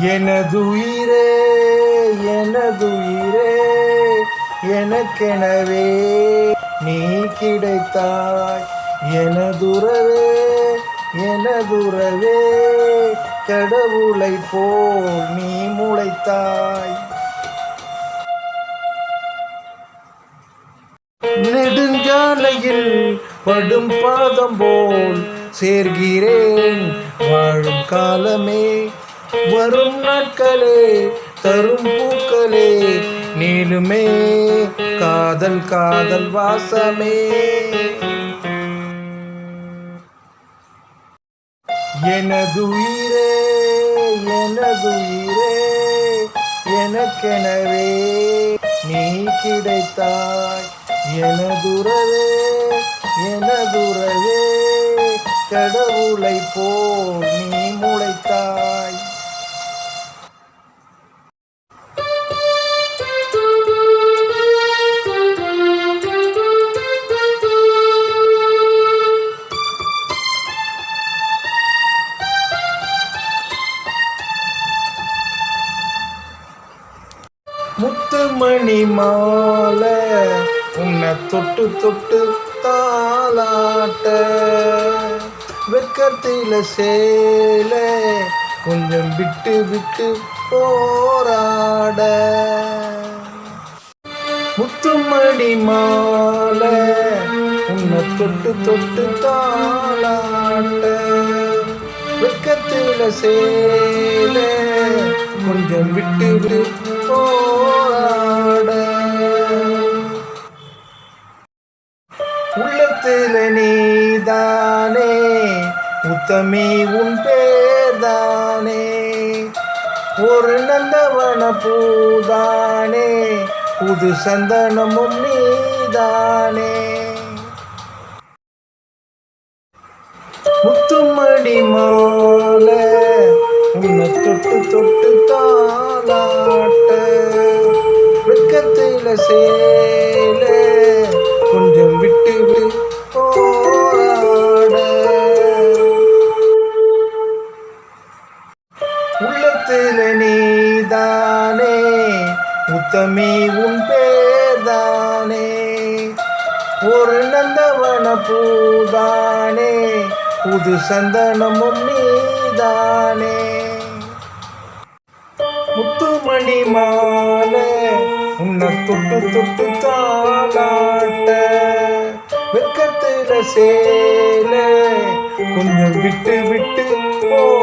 எனதுயிரே எனதுயிரே எனக்கெனவே நீ கிடைத்தாய். எனதுறவே எனதுறவே கடவுளை போல் நீ முளைத்தாய். நெடுஞ்சாலையில் படும் பாதம் போல் சேர்கிறேன். வாழும் காலமே வரும் நாட்களே தரும் பூக்களே நீளுமே காதல் காதல் வாசமே. எனது உயிரே எனது உயிரே எனக்கெனவே நீ கிடைத்தாய். எனதுரவே எனதுரவே கடவுளை போல் நீ முத்துமணி மாலை உன்னை தொட்டு தொட்டு தாளாட்ட. வெக்கத்தில சேல கொஞ்சம் விட்டு விட்டு போராட. முத்துமணி மாலை உன்னை தொட்டு தொட்டு தாளாட்ட. வெக்கத்தில சேல கொஞ்சம் விட்டு விட்டு போ உள்ளத்துல நீதானே. உத்தமி உன் பேர்தானே. ஒரு நந்தவன பூதானே. புது சந்தனமும் நீதானே. முத்துமணி மாலை உன்னை தொட்டு தொட்டு தாளாட்ட. வெக்கத்தில சே தானே? உத்தமி உன் பேர்தானே ஒரு நந்தவன பூதானே. புது சந்தனமும் நீதானே. முத்துமணி மாலை உன்னை தொட்டு தொட்டு தாளாட்ட. வெக்கத்துல சேல கொஞ்சம் விட்டு விட்டு போ.